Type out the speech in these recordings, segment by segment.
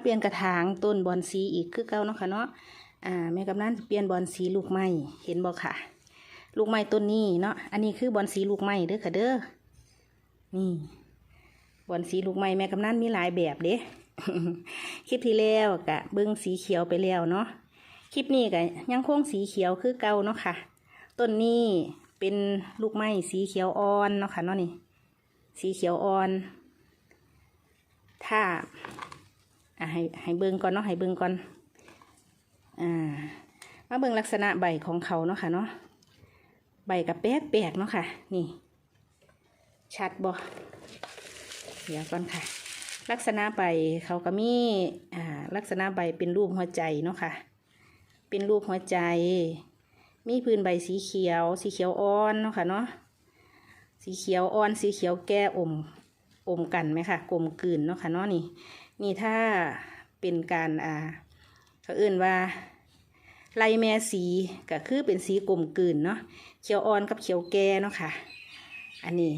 เปลี่ยนกระถางต้นบอนสีอีกคือเก่าเนาะค่ะเนาะอ่าแม่กำนันเปลี่ยนบอนสีลูกไม้เห็นบ่ค่ะ ลูกไม้ต้นนี้เนาะอันนี้คือบอนสีลูกไม้เด้อค่ะเด้อนี่บอนสีลูกไม้แม่กำนันมีหลายแบบเด้คลิปที่แล้วกะเบิ้งสีเขียวไปแล้วเนาะคลิปนี้กะยังคงสีเขียวคือเก่าเนาะค่ะต้นนี้เป็นลูกไม้สีเขียวอ่อนเนาะค่ะเนาะนี่ สีเขียวอ่อน ถ้า อะให้ให้เบิ่งก่อนเนาะให้เบิ่งก่อนอ่ามาเบิ่งลักษณะใบของเขาเนาะค่ะเนาะใบกับแป๊กแปลกๆเนาะค่ะ นี่ ชัดบ่เดี๋ยวก่อนค่ะ ลักษณะใบเขาก็มีอ่าลักษณะใบเป็นรูปหัวใจเนาะค่ะ เป็นรูปหัวใจ มีพื้นใบสีเขียว สีเขียวอ่อนเนาะค่ะเนาะสีเขียวอ่อนสีเขียวแก่อมอมกันไหมค่ะกลมกลืนเนาะค่ะเนาะนี่ นี่ถ้าเป็นการอ่าเขาเอื่นว่าไลแม่สีก็คือเป็นสีกลมกลืนเนาะเขียวอ่อนกับเขียวแก่เนาะค่ะ อันนี้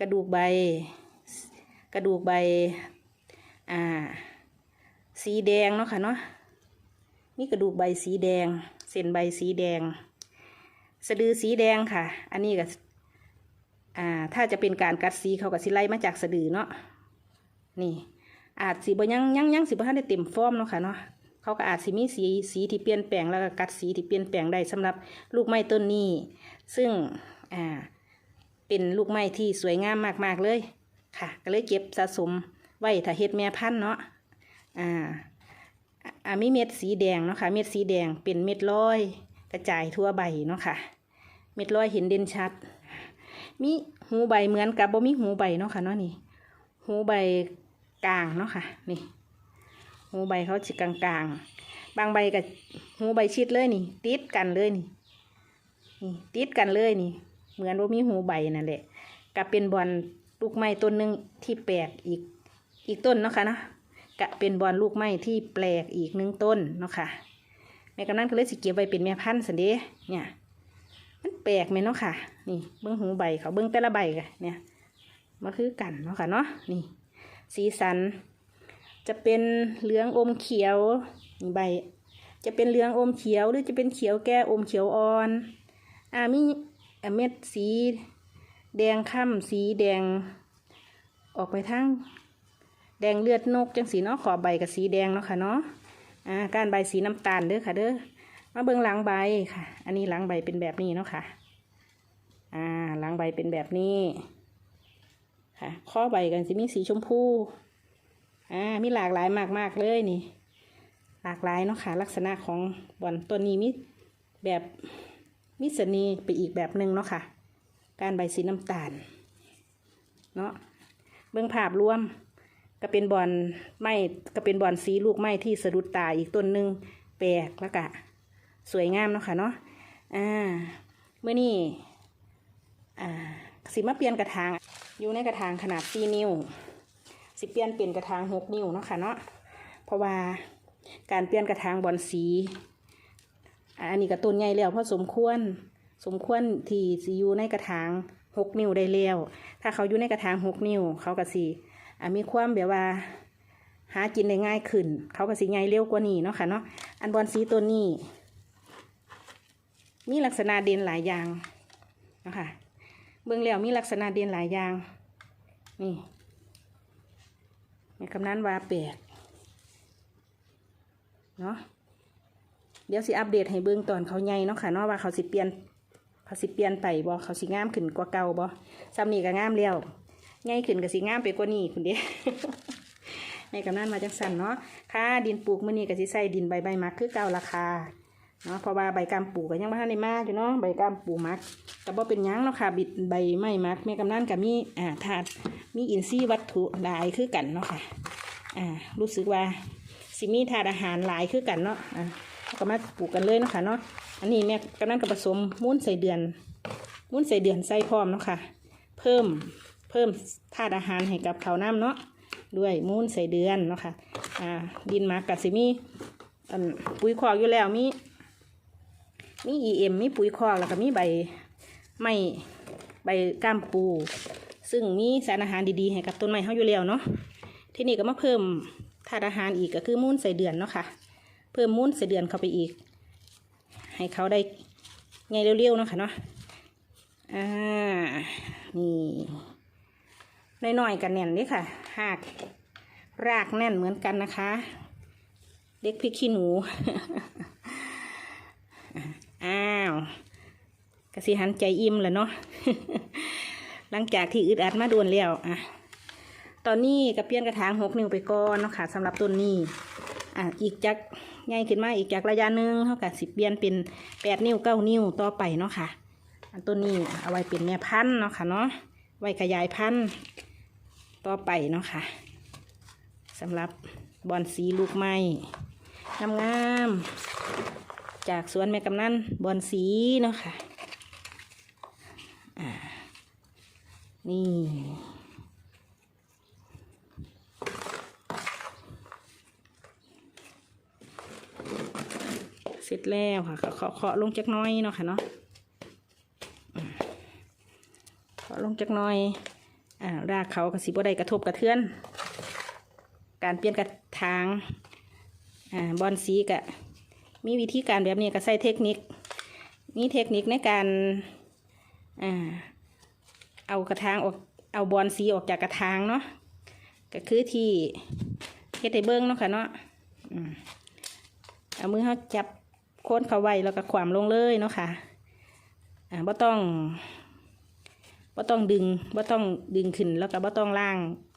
กระดูกใบ กระดูกใบอ่าสีแดงเนาะค่ะเนาะนี่กระดูกใบสีแดง เส้นใบสีแดง สะดือสีแดงค่ะ อันนี้ก็อ่าถ้าจะเป็นการกัดสีเขาก็สิไล่มาจากสะดือเนาะ นี่ อาจสีบยังยังยังสิบ่ทันได้เต็มฟอร์มเนาะค่ะเนาะเขาก็อาจสิมีสีสีที่เปลี่ยนแปลงแล้วก็กัดสีที่เปลี่ยนแปลงได้สำหรับลูกไม้ต้นนี้ ซึ่งอ่าเป็นลูกไม้ที่สวยงามมากๆเลยค่ะ ก็เลยเก็บสะสมไว้ถ้าเฮ็ดแม่พันธุ์เนาะอ่าอ่ามีเม็ดสีแดงเนาะค่ะ เม็ดสีแดงเป็นเม็ดลอย กระจายทั่วใบเนาะค่ะ เม็ดลอยเห็นเด่นชัด มีหูใบเหมือนกับบ่มีหูใบเนาะค่ะเนาะนี่ หูใบ กลางเนาะค่ะ นี่หูใบเขาจิกลางกลางๆ บางใบกับหูใบชิดเลยนี่ ติดกันเลยนี่ นี่ติดกันเลยนี่ เหมือนว่ามีหูใบนั่นแหละกับเป็นบอลลูกไม้ต้นหนึ่งที่แปลกอีกอีกต้นเนาะค่ะเนาะกะเป็นบอลลูกไม้ที่แปลกอีกหนึ่งต้นเนาะค่ะแม่กำนันก็เลยสิเก็บไว้เป็นแม่พันธุ์สันเดะเนี่ยมันแปลกไหมเนาะค่ะ นี่เบิ้องหูใบเขาเบิ้องแต่ละใบกันเนี่ยมาคือกันเนาะค่ะเนาะนี่ สีสัน จะเป็นเหลืองอมเขียวนี่ใบ จะเป็นเหลืองอมเขียวหรือจะเป็นเขียวแก่อมเขียวอ่อน อ่ามีเม็ดสี แดงค่ำสีแดง ออกไปทั้ง แดงเลือดนกจังสีเนาะขอบใบกับสีแดงเนาะค่ะเนาะอ่าการใบสีน้ำตาลเด้อค่ะเด้อมาเบิ่งหลังใบค่ะ อันนี้หลังใบเป็นแบบนี้เนาะค่ะ อ่า หลังใบเป็นแบบนี้ ค่ะ ข้อใบกันสิมีสีชมพู อ่า มีหลากหลายมากๆเลยนี่ หลากหลายเนาะค่ะ ลักษณะของบอนตัวนี้มีแบบมีสนีไปอีกแบบหนึ่งเนาะค่ะ การใบสีน้ำตาล เนาะ เบิ่งภาพรวม ก็เป็นบอนไม้ก็เป็นบอนสีลูกไม้ที่สะดุดตาอีกต้นหนึ่งแปลกแล้วก็สวยงามเนาะค่ะเนาะ อ่า เมื่อนี้อ่า สิมาเปลี่ยนกระถางอยู่ในกระถางขนาด4นิ้ว สิเปลี่ยนเป็นกระถาง6นิ้วเนาะค่ะเนาะเพราะว่าการเปลี่ยนกระถางบอลสี อันนี้ก็ต้นใหญ่แล้วเพราะสมควรสมควรที่สิอยู่ในกระถาง6นิ้วได้แล้วถ้าเขาอยู่ในกระถาง6นิ้ว เขาก็สิมีความแบบว่า หากินได้ง่ายขึ้น เขาก็สิใหญ่เร็วกว่านี้เนาะค่ะเนาะอันบอลสีตัวนี้ มีลักษณะเด่นหลายอย่างนะคะ เบื้องแล้วมีลักษณะเด่นหลายอย่าง นี่แม่กำนั้นว่าแปลกเนาะเดี๋ยวสิอัปเดตให้เบื้องตอนเขาใหญ่เนาะค่ะเนาะว่าเขาสิเปลี่ยนเขาสิเปลี่ยนไปบ่เขาสิงามขึ้นกว่าเก่าบ่ซ้ำนี่ก็งามแล้วใหญ่ขึ้นก็สิงามไปกว่านี้คุณเด้แม่กำนั้นมาจังสันเนาะค่าดินปลูกมื้อนี้ก็สิใส่ดินใบใบมักคือเก่าราคา เนาะเพราะว่าใบกำปูก็ยังไม่ทันได้มากอยู่เนาะใบกำปูมักแต่บ่เป็นยังเนาะค่ะบิดใบไม้มักแม่กำนันกับมีอ่าถาดมีอินทรีย์วัตถุหลายคือกันเนาะค่ะอ่ารู้สึกว่าสิมีถาดอาหารหลายคือกันเนาะอ่าก็มาปลูกกันเลยเนาะค่ะเนาะอันนี้แม่กำนันก็ผสมมูลใส่เดือนมูลใส่เดือนใส่พร้อมเนาะค่ะ เพิ่มเพิ่มธาตุอาหารให้กับเขาวน้ำเนาะด้วยมูลใส่เดือนเนาะค่ะ อ่า ดินมักกับสิมีอันปุ๋ยคอกอยู่แล้วมี มี EM มีปุ๋ยคอกแล้วก็มีใบไม้ใบก้ามปู ซึ่งมีสารอาหารดีๆให้กับต้นไม้เฮาอยู่แล้วเนาะที่นี่ก็มาเพิ่มธาตุอาหารอีกก็คือมูลใส่เดือนเนาะค่ะ เพิ่มมูลใส่เดือนเข้าไปอีก ให้เขาได้ไงเร็วๆเนาะค่ะเนาะอ่านี่น้อยๆกันแน่นนี่ค่ะหากรากแน่นเหมือนกันนะคะ เด็กพริกขี้หนู อ้าวกระสิหันใจอิ่มแล้วเนาะหลังจากที่อึดอัดมาโดนแล้วอะตอนนี้ก็เปลี่ยนกระถางหกนิ้วไปก่อนเนาะค่ะสำหรับต้นนี้อะอีกจากใหญ่ขึ้นมาอีกจากระยะหนึ่งเท่ากับสิบเปลี่ยนเป็นแปดนิ้วเก้านิ้วต่อไปเนาะค่ะ อันต้นนี้เอาไว้เป็นแม่พันธุ์เนาะค่ะเนาะไว้ขยายพันธุ์ต่อไปเนาะค่ะสำหรับบอนสีลูกไม้งามๆ จากสวนแม่กำนันบอนสีเนาะค่ะอ่านี่เสร็จแล้วค่ะเคาะเคาะลงจักน้อยเนาะค่ะเนาะเคาะลงจักน้อยอ่ารากเขากระสิบ่ได้กระทบกระเทือน การเปลี่ยนกระถางอ่าบอนสีกะ มีวิธีการแบบนี้ก็ใส่เทคนิคมีเทคนิคในการอ่าเอากระถางออกเอาบอนสีออกจากกระถางเนาะก็คือที่เฮ็ดให้เบิ้งเนาะค่ะเนาะเอามือเขาจับโค้นเขาไว้แล้วก็ขวามลงเลยเนาะค่ะอ่าบ่ต้องบ่ต้องดึงบ่ต้องดึงขึ้นแล้วก็บ่ต้องล่าง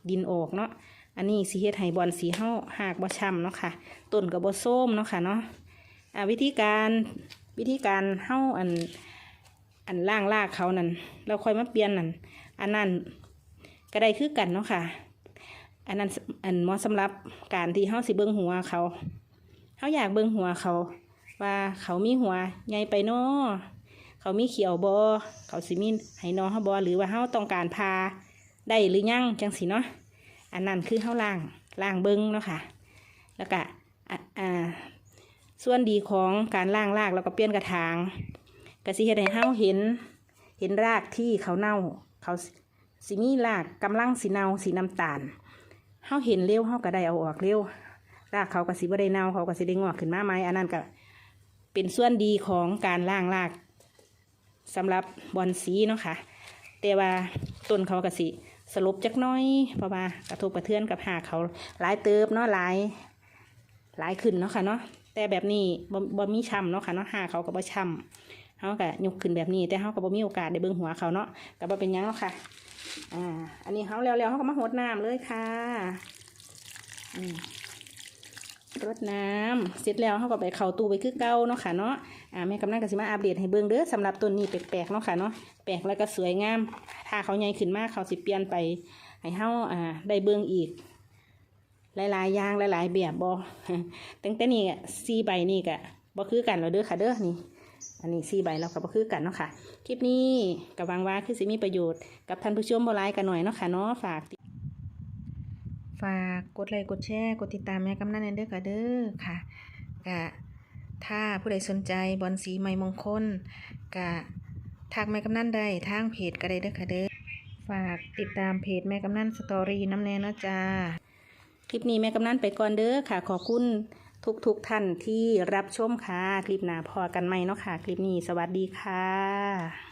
ดินออกเนาะอันนี้สีเฮ็ดให้บอลสีเฮาหากบ่ช้ำเนาะค่ะต้นก็บ่ส้มเนาะค่ะเนาะ อ่าวิธีการวิธีการเฮาอันอันล่างลากเขานั่นแล้วค่อยมาเปลี่ยนนั่นอันนั้นก็ได้คือกันเนาะค่ะ อันนั้นอันเหมาะสำหรับการที่เฮาสิเบิ่งหัวเขาเขาอยากเบิ่งหัวเขา ว่าเขามีหัวใหญ่ไปเนาะเขามีเขียวบอเขาสิมีให้นอเขาบอหรือว่าเขาต้องการพาได้หรือยังจังสิเนาะอันนั้นคือเขาล่างล่างเบิ้งเนาะค่ะ แล้วก็อ่า ส่วนดีของการล่างรากแล้วก็เปลี่ยนกระถางก็สิเฮ็ดให้เขาเห็น เห็นรากที่เขาเน่า เขาสิมีรากกำลังสีเน่าสีน้ำตาลเขาเห็นเร็วเขาก็ได้เอาออกเร็วรากเขาก็สิบ่ได้เน่าเขาก็สิได้งอกขึ้นมาไหมอันนั้นก็เป็นส่วนดีของการล่างรากสำหรับบอนสีเนาะค่ะแต่ว่าต้นเขาก็สิสลบจักน้อยเพราะว่ากระทบกระเทือนกับหากเขาหลายเติบเนาะหลายหลายขึ้นเนาะค่ะเนาะ แต่แบบนี้บ่บ่มีช้ำเนาะค่ะเนาะหาเขาก็บ่ช้ำเขาก็ยกขึ้นแบบนี้ แต่เขาก็บ่มีโอกาสได้เบิ่งหัวเขาเนาะก็บ่เป็นยังเนาะค่ะ อ่า อันนี้เขาแล้วๆเขาก็มาหดน้ำเลยค่ะอืมรดน้ำเสร็จแล้วเขาก็ไปเข้าตู้ไปคือเก่าเนาะค่ะเนาะอ่าแม่กำนันก็สิมาอัปเดตให้เบิ่งเด้อสำหรับต้นนี้แปลกๆเนาะค่ะเนาะแปลกแล้วก็สวยงาม ถ้าเขาใหญ่ขึ้นมากเขาสิเปลี่ยนไปให้เฮาอ่าได้เบิ่งอีก หลายๆอย่างหลายๆแบบบ่ตั้งแต่นี้อะสี่ใบนี่ก็บ่คือกันแล้วเด้อค่ะเด้อนี่ อันนี้สี่ใบแล้วก็บ่คือกันเนาะค่ะ คลิปนี้ก็หวังว่าคือสิมีประโยชน์กับท่านผู้ชมบ่หลายกันหน่อยเนาะค่ะเนาะฝากฝากกดไลค์กดแชร์กดติดตามแม่กำนันเด้อค่ะเด้อค่ะกะถ้าผู้ใดสนใจบอลสีใหม่มงคลกะทักแม่กำนันได้ทางเพจก็ได้เด้อค่ะเด้อฝากติดตามเพจแม่กำนันสตอรี่น้ำแน่เนาะจ้า คลิปนี้แม่กำนันไปก่อนเด้อค่ะ ขอบคุณทุกทุกท่านที่รับชมค่ะ คลิปหน้าพอกันไหมเนาะค่ะ คลิปนี้สวัสดีค่ะ